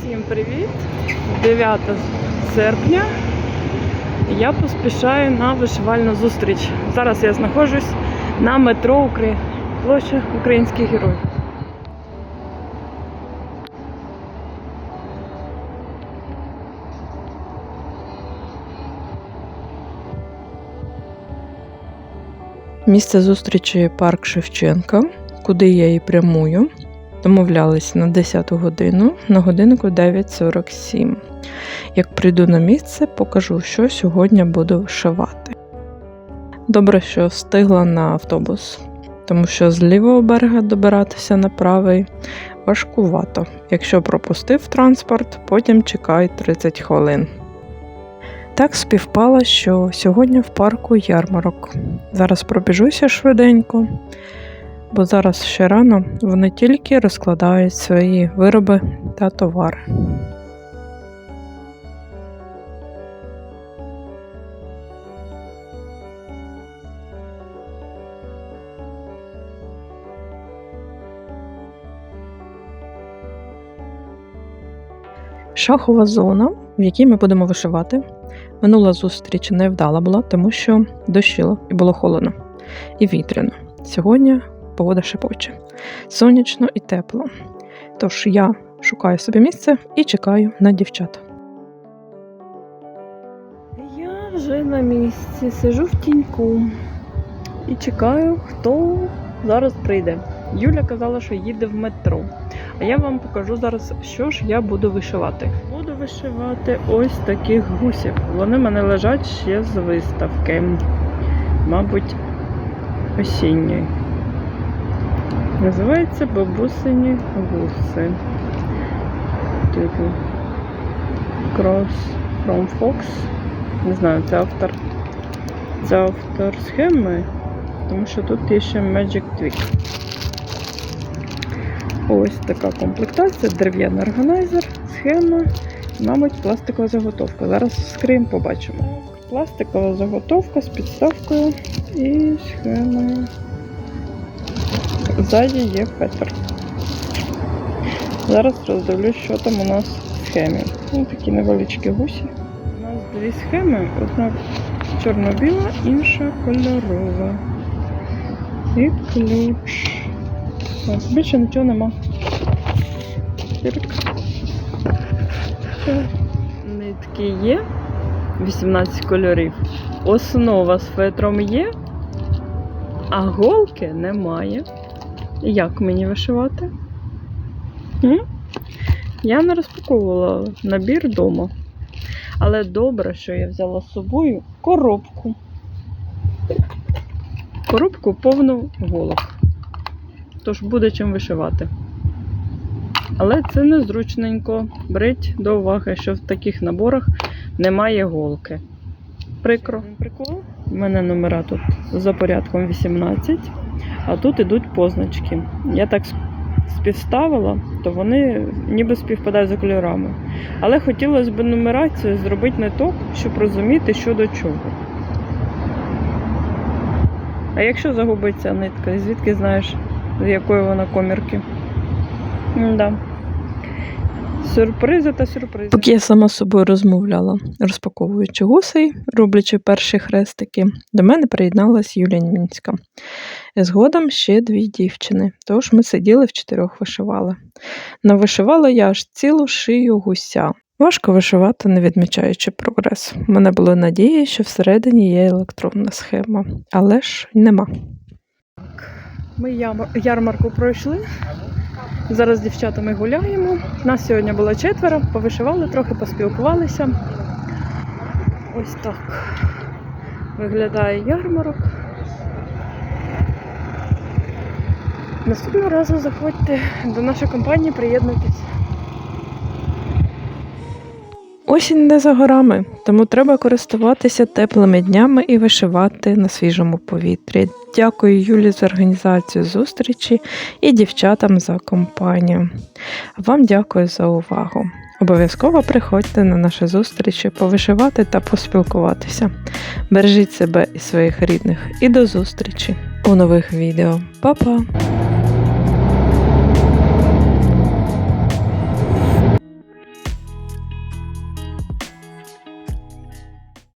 Всім привіт! 9 серпня. Я поспішаю на вишивальну зустріч. Зараз я знаходжусь на метро Украї... площа Український Герой. Місце зустрічі парк Шевченка, куди я і прямую. Домовлялись на 10 годину на годиннику 9.47. Як прийду на місце, покажу, що сьогодні буду вишивати. Добре, що встигла на автобус, тому що з лівого берега добиратися на правий важкувато. Якщо пропустив транспорт, потім чекай 30 хвилин. Так співпало, що сьогодні в парку ярмарок. Зараз пробіжуся швиденько бо зараз ще рано вони тільки розкладають свої вироби та товари. Шахова зона, в якій ми будемо вишивати. Минула зустріч не вдала була, тому що дощило і було холодно і вітряно. Сьогодні погода шепоче, сонячно і тепло. Тож я шукаю собі місце і чекаю на дівчат. Я вже на місці, сижу в тіньку і чекаю, хто зараз прийде. Юля казала, що їде в метро. А я вам покажу зараз, що ж я буду вишивати. Буду вишивати ось таких гусів. Вони в мене лежать ще з виставки. Мабуть, осінньої. Називається бабусині гуси. Типу Cross from Fox. Не знаю, це автор. Це автор схеми, тому що тут є ще Magic Twig. Ось така комплектація, дерев'яний органайзер, схема, мабуть, пластикова заготовка. Зараз вскриємо, побачимо. Пластикова заготовка з підставкою і схемою. Ззаді є фетр. Зараз роздивлюсь, що там у нас в схемі. Ось такі невеличкі гусі. У нас дві схеми: одна чорно-біла, інша кольорова. І ключ. Ось, більше нічого нема. Тирк. Все. Нитки є. 18 кольорів. Основа з фетром є, а голки немає. Як мені вишивати? М? Я не розпаковувала набір вдома. Але добре, що я взяла з собою коробку. Коробку повну голок. Тож буде чим вишивати. Але це незручненько. Беріть до уваги, що в таких наборах немає голки. Прикро. Прикол. У мене номера тут за порядком 18, а тут ідуть позначки. Я так співставила, то вони ніби співпадають за кольорами. Але хотілося б нумерацію зробити не так, щоб розуміти, що до чого. А якщо загубиться нитка, звідки знаєш, з якої вона комірки? Да. Сюрпризи та сюрпризи. Поки я сама з собою розмовляла, розпаковуючи гусей, роблячи перші хрестики, до мене приєдналась Юлія Німінська. Згодом ще дві дівчини, тож ми сиділи в чотирьох вишивали. Навишивала я аж цілу шию гуся. Важко вишивати, не відмічаючи прогрес. У мене було надія, що всередині є електронна схема, але ж нема. Ми ярмарку пройшли. Зараз з дівчатами гуляємо. Нас сьогодні було четверо, повишивали трохи, поспілкувалися. Ось так виглядає ярмарок. Наступного разу заходьте до нашої компанії, приєднуйтесь. Осінь не за горами, тому треба користуватися теплими днями і вишивати на свіжому повітрі. Дякую Юлі за організацію зустрічі і дівчатам за компанію. Вам дякую за увагу. Обов'язково приходьте на наші зустрічі повишивати та поспілкуватися. Бережіть себе і своїх рідних і до зустрічі у нових відео. Па-па!